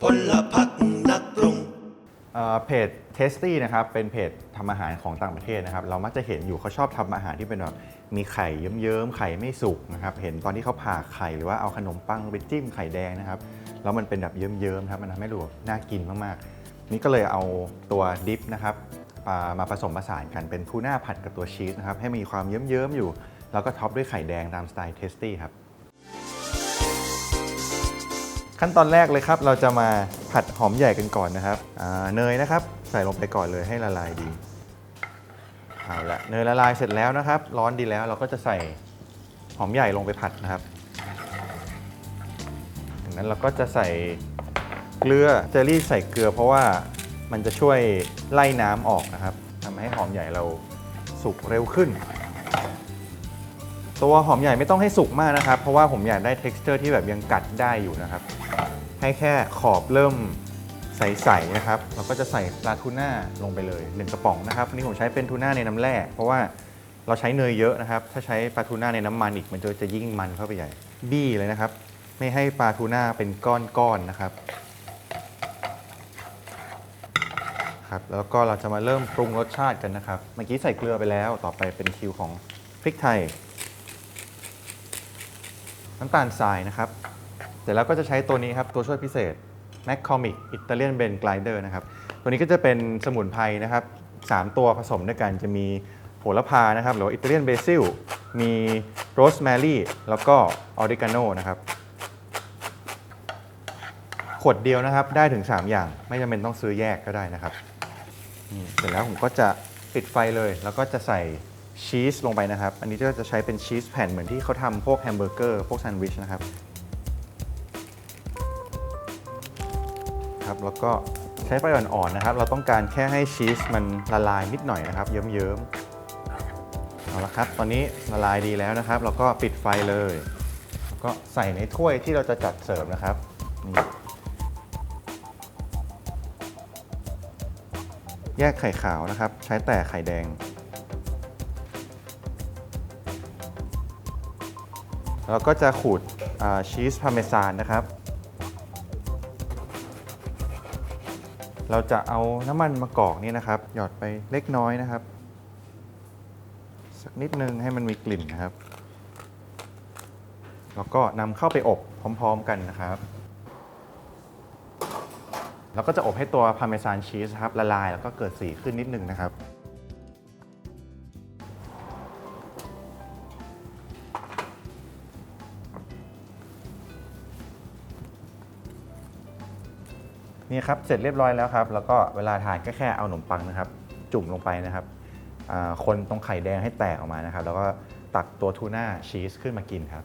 พลพักนักปรุงเอ่อเพจเทสตี้นะครับเป็นเพจทำอาหารของต่างประเทศนะครับเรามักจะเห็นอยู่เขาชอบทำอาหารที่เป็นแบบมีไข่เยิ้มๆไข่ไม่สุกนะครับเห็นตอนที่เขาผ่าไข่หรือว่าเอาขนมปังไปจิ้มไข่แดงนะครับแล้วมันเป็นแบบเยิ้มๆครับมันทำให้ดูแบบน่ากินมากๆ นี่ก็เลยเอาตัวดิฟนะครับมาผสมผสานกันเป็นทูน่าผัดกับตัวชีสนะครับให้มีความเยิ้มๆอยู่ แล้วก็ท็อปด้วยไข่แดงตามสไตล์เทสตี้ครับ ขั้นตอนแรกเลยครับ เราจะมาผัดหอมใหญ่กันก่อนนะครับเนยนะครับ ใส่ลงไปก่อนเลยให้ละลายดีเอาละเนยละลายเสร็จแล้วนะครับ ร้อนดีแล้วเราก็จะใส่หอมใหญ่ลงไปผัดนะครับจากนั้นเราก็จะใส่เกลือเจลลี่ใส่เกลือ เพราะว่ามันจะช่วยไล่น้ำออกนะครับทำให้หอมใหญ่เราสุกเร็วขึ้น ตัวหอมใหญ่ไม่ต้องให้สุกมากนะครับ เพราะว่าผมอยากได้ t e x t อร์ที่แบบยังกัดได้อยู่นะครับ ให้แค่ขอบเริ่มใสๆนะครับ เราก็จะใส่ปลาทูน่าลงไปเลย 1 กระป๋องนะครับอันนี้ผมใช้เป็นทูน่าในน้ำแร่เพราะว่าเราใช้เนยเยอะนะครับ ถ้าใช้ปลาทูน่าในน้ำมันอีกมันจะจะยิ่งมันเข้าไปใหญ่ บี้เลยนะครับ ไม่ให้ปลาทูน่าเป็นก้อนๆนะครับครับแล้วก็เราจะมาเริ่มปรุงรสชาติกันนะครับ เมื่อกี้ใส่เกลือไปแล้ว ต่อไปเป็นคิวของพริกไทย น้ำตาลทรายนะครับ เสร็จแล้วก็จะใช้ตัวนี้ครับ ตัวช่วยพิเศษ m a c c o m i c Italian Blend Glider นะครับ ตัวนี้ก็จะเป็นสมุนไพรนะครับ 3 ตัวผสมด้วยกันจะมีโหระพานะครับ หรืออิตาเลียนเบซิล มีโรสแมรี่ แล้วก็ออริกาโนนะครับ ขวดเดียวนะครับ ได้ถึง 3 อย่าง ไม่จำเป็นต้องซื้อแยกก็ได้นะครับ เสร็จแล้วผมก็จะปิดไฟเลย แล้วก็จะใส่ ชีสลงไปนะครับ อันนี้ก็จะใช้เป็นชีสแผ่นเหมือนที่เขาทำพวกแฮมเบอร์เกอร์พวกแซนด์วิชนะครับครับ แล้วก็ใช้ไฟอ่อนๆนะครับ เราต้องการแค่ให้ชีสมันละลายนิดหน่อยนะครับ เยิ้มๆเอาละครับ ตอนนี้ละลายดีแล้วนะครับ เราก็ปิดไฟเลยลก็ใส่ในถ้วยที่เราจะจัดเสิร์ฟนะครับนี่แยกไข่ขาวนะครับ ใช้แต่ไข่แดง เราก็จะขูดชีสพาเมซานนะครับ เราจะเอาน้ำมันมะกอกนี่นะครับ หยอดไปเล็กน้อยนะครับ สักนิดนึงให้มันมีกลิ่นนะครับ แล้วก็นำเข้าไปอบพร้อม ๆกันนะครับ แล้วก็จะอบให้ตัวพาเมซานชีสครับละลายแล้วก็เกิดสีขึ้นนิดนึงนะครับ นี่ครับเสร็จเรียบร้อยแล้วครับ แล้วก็เวลาทานก็แค่เอาขนมปังนะครับ จุ่มลงไปนะครับคนตรงไข่แดงให้แตกออกมานะครับ แล้วก็ตักตัวทูน่าชีสขึ้นมากินครับ